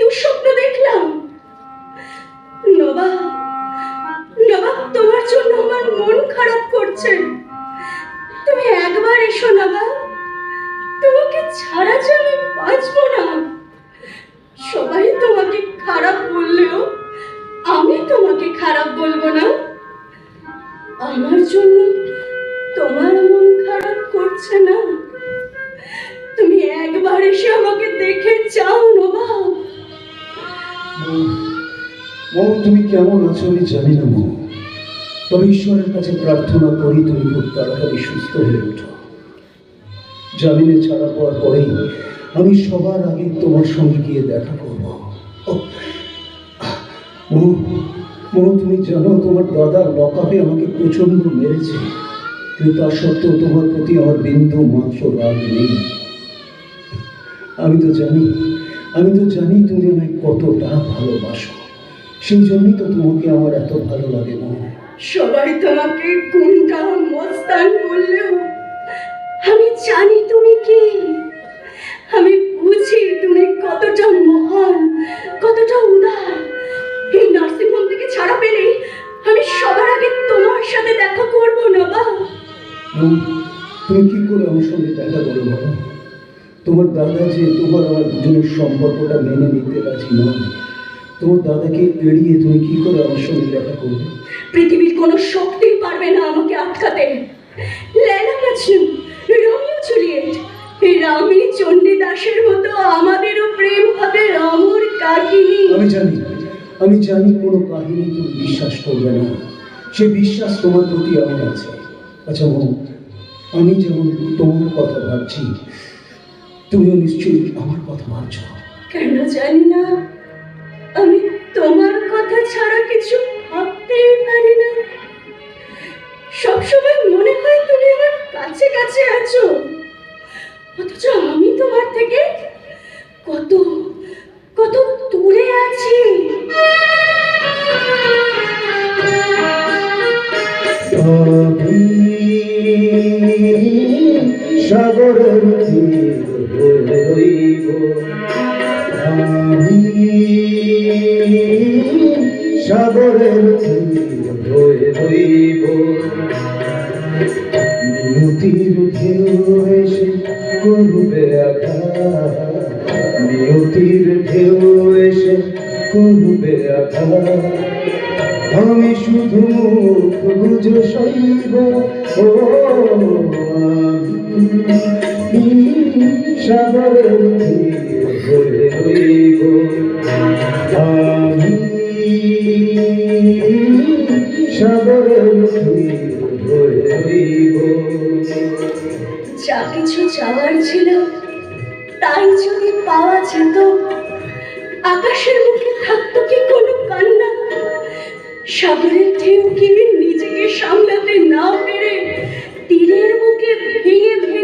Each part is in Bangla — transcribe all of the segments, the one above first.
দুঃস্বপ্ন দেখলাম? নবা নবা তোমার তোমাকে ছাড়া যে বাঁচবো না। সবাই তোমাকে খারাপ বললেও আমি তোমাকে খারাপ বলব না। আমার জন্য তোমার মন খারাপ করছে না। এসে আমাকে দেখে যাও নবাব। মৌ তুমি কেমন আছো আমি জানি না তবে ঈশ্বরের কাছে প্রার্থনা করি তুমি খুব তাড়াতাড়ি সুস্থ হয়ে জামিনে ছাড়া পাওয়ার পরেই আমি সবার আগে তোমার সঙ্গে গিয়ে দেখা তুমি জানো তোমার দাদা লকআপে আমাকে প্রচণ্ড মেরেছে। কিন্তু তা সত্ত্বেও তোমার প্রতি আমার বিন্দু মাত্র রাগ নেই। আমি তো জানি আমি তো জানি তুমি আমায় কতটা ভালোবাসো। সেই জন্যই তো তোমাকে আমার এত ভালো লাগে মা। সবাই তোমাকে গুন্ডা মস্তান বললেও আমি জানি তুমি কি। আমি বুঝি তুমি কতটা মহান কতটা উদার। এই নার্সিং হোম থেকে ছাড়া পেলেই আমি সবার আগে তোমার সাথে দেখা করব না বা তুমি কি করে আমার সঙ্গে দেখা করো বলো? তোমার দাদা যে তোমার আমার দুজনের সম্পর্কটা মেনে নিতে রাজি নয়। তোমার দাদাকে এড়িয়ে তুমি কি করে আমার সঙ্গে দেখা করবে? পৃথিবীর কোনো শক্তি পারবে না আমাকে আটকাতে। লেলা মাছু রোমিও জুলিয়েট। রামী চণ্ডীদাসের মতো আমাদেরও প্রেম হবে অমর কাহিনী। আমি জানি আমি জানি কোনো কাহিনী তুমি বিশ্বাস করবে না। সে বিশ্বাস তোমার প্রতি আমার আছে। আচ্ছা মৌ আমি যেমন তোমার কথা ভাবছি তুমিও নিশ্চয়ই আমার কথা মানছ। কেন জানি না। আমি রইব আমি সাগরের হয়ে রইব নিয়তির ঢেউ এসে করবে আঘাত নিয়তির ঢেউ এসে করবে আঘাত আমি শুধু বুঝে সইব ও যা কিছু চাওয়ার ছিল, তাই যদি পাওয়া যেত, আকাশের মুখে থাকতো কি কোনো কান্না? সাগরের ঢেউ কি নিজেকে সামলাতে না পেরে তীরের বুকে ভেঙে ভেঙে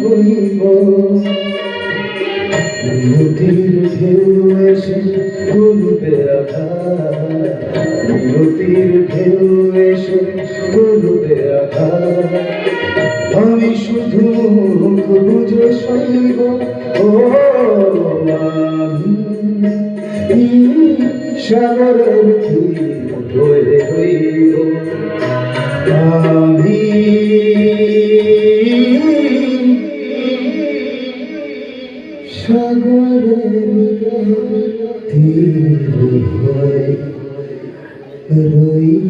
বইব নদীর ঢেউ এসে করবে আঘাত নদীর ঢেউ এসে আমি শুধু বুঝে সইব ও সাগরের তীর হয়ে রইব আমি সাগরের তীর হয়ে রইব